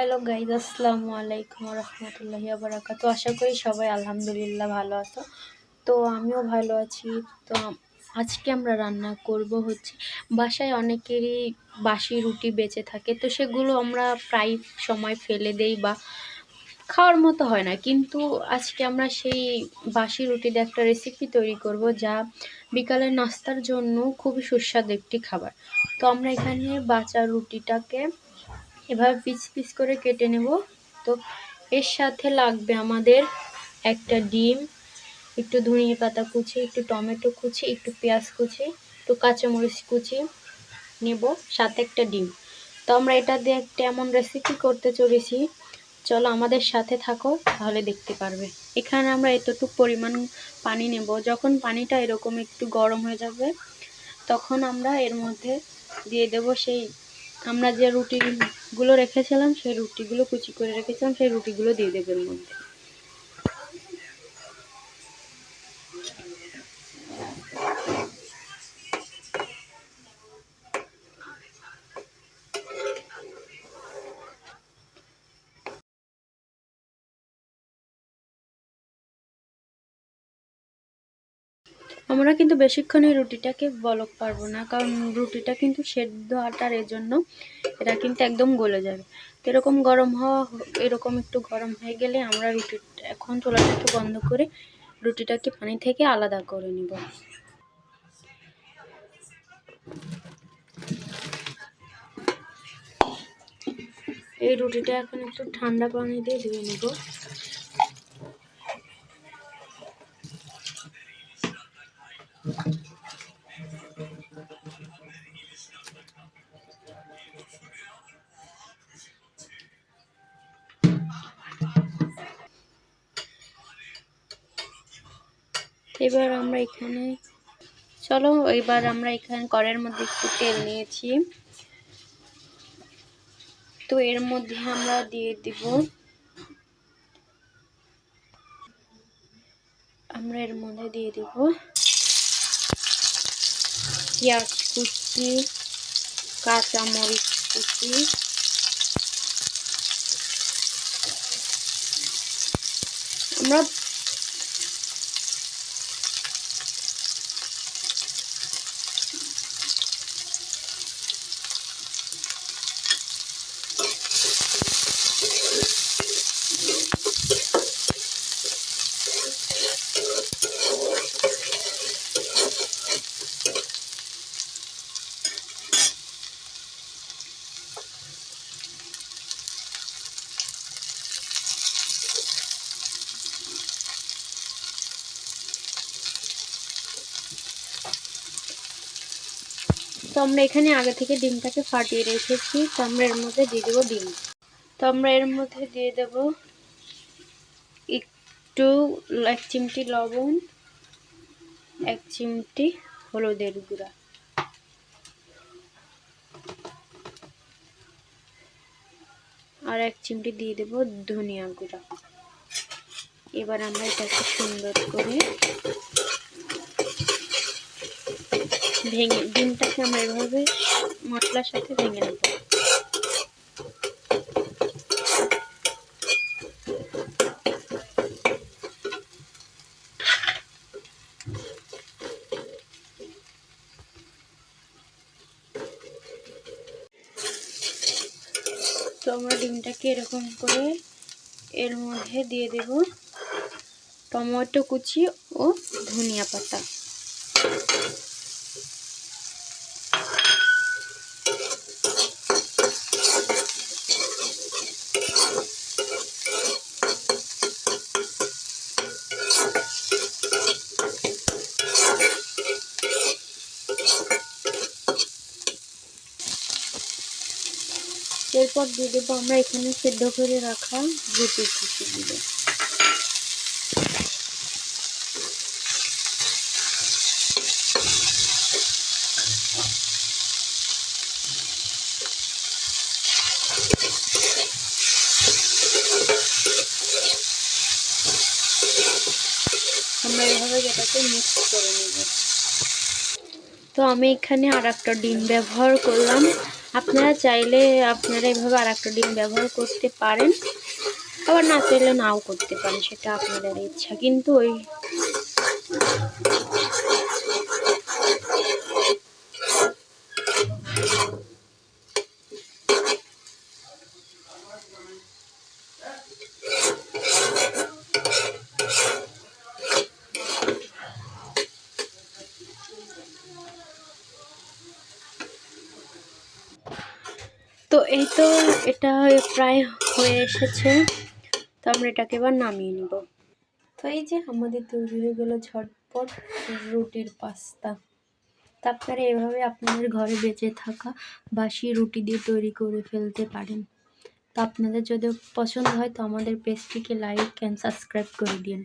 Hello guys আসসালামু আলাইকুম রহমতুল্লাহি বারাকাতু আশা করি সবাই আলহামদুলিল্লাহ ভালো আছো। তো আমিও ভালো আছি। তো আজকে আমরা রান্না করব হচ্ছে বাসায় অনেকেরই বাসি রুটি বেঁচে থাকে। তো সেগুলো আমরা প্রায় সময় ফেলে দেই বা খাওয়ার মতো হয় না। কিন্তু আজকে আমরা সেই বাসি রুটির একটা রেসিপি তৈরি করব যা বিকালের নাস্তার জন্য খুবই সুস্বাদু একটি খাবার। তো আমরা এখানে বাঁচা রুটিটাকে এভাবে পিস পিস করে কেটে নেব। তো এর সাথে লাগবে আমাদের একটা ডিম, একটু ধনিয়া পাতা কুচি, একটু টমেটো কুচি, একটু পেঁয়াজ কুচি, একটু কাঁচামরিচ কুচি নেব, সাথে একটা ডিম। তো আমরা এটা দিয়ে একটা এমন রেসিপি করতে চলেছি। চলো আমাদের সাথে থাকো, তাহলে দেখতে পারবে। এখানে আমরা এতটুকু পরিমাণ পানি নেব। যখন পানিটা এরকম একটু গরম হয়ে যাবে, তখন আমরা এর মধ্যে দিয়ে দেব সেই আমরা যে রুটিগুলো রেখেছিলাম, সেই রুটিগুলো কুচি করে রেখেছিলাম, সেই রুটিগুলো দিয়ে দেবে এর মধ্যে। আমরা কিন্তু বেশিক্ষণ এই রুটিটাকে বলক পারব না, কারণ রুটিটা কিন্তু সেদ্ধ আটার জন্য এটা কিন্তু একদম গলে যাবে। তো এরকম গরম হওয়া, এরকম একটু গরম হয়ে গেলে আমরা রুটি, এখন চোলাটা একটু বন্ধ করে রুটিটাকে পানি থেকে আলাদা করে নিব। এই রুটিটা এখন একটু ঠান্ডা পানি দিয়ে ধুয়ে নেব। এবার আমরা এখানে, চলো এবার আমরা এখানে কড়ের মধ্যে একটু তেল নিয়েছি। তো এর মধ্যে আমরা দিয়ে দিব, আমরা এর মধ্যে দিয়ে দিব পেঁয়াজ কুচি কাঁচামরিচ কুচি আমরা তো আমরা এখানে আগে থেকে ডিমটাকে ফাটিয়ে রেখেছি। তো আমরা এর মধ্যে দিয়ে দেবো ডিম। তো আমরা এর মধ্যে দিয়ে দেব একটু এক চিমটি লবণ, এক চিমটি হলুদের গুঁড়া। আর এক চিমটি দিয়ে দেব ধনিয়া গুঁড়া। এবার আমরা এটাকে সুন্দর করে ভেঙে, ডিমটাকে আমরা এভাবে মশলার সাথে ভেঙে নেব। তো আমরা ডিমটাকে এরকম করে এর মধ্যে দিয়ে দেব টমেটো কুচি ও ধনিয়া পাতা। এরপর দিয়ে দেবো আমরা এখানে সেদ্ধ করে রাখা রুটি কুচি দিব আমরা এভাবে করে নেব। তো আমি এখানে আর একটা ডিম ব্যবহার করলাম। আপনারা চাইলে আপনারা এভাবে আর একটা ডিম ব্যবহার করতে পারেন, আবার না চাইলে নাও করতে পারেন, সেটা আপনাদের ইচ্ছা। কিন্তু ওই এই তো এটা প্রায় হয়ে এসেছে। তো আমরা এটাকে এবার নামিয়ে নিব। তো এই যে আমাদের তৈরি হয়ে গেলো ঝটপট রুটির পাস্তা। তা আপনারা এভাবে আপনাদের ঘরে বেঁচে থাকা বাসি রুটি দিয়ে তৈরি করে ফেলতে পারেন। তো আপনাদের যদি পছন্দ হয় তো আমাদের পেজটিকে লাইক অ্যান্ড সাবস্ক্রাইব করে দিন।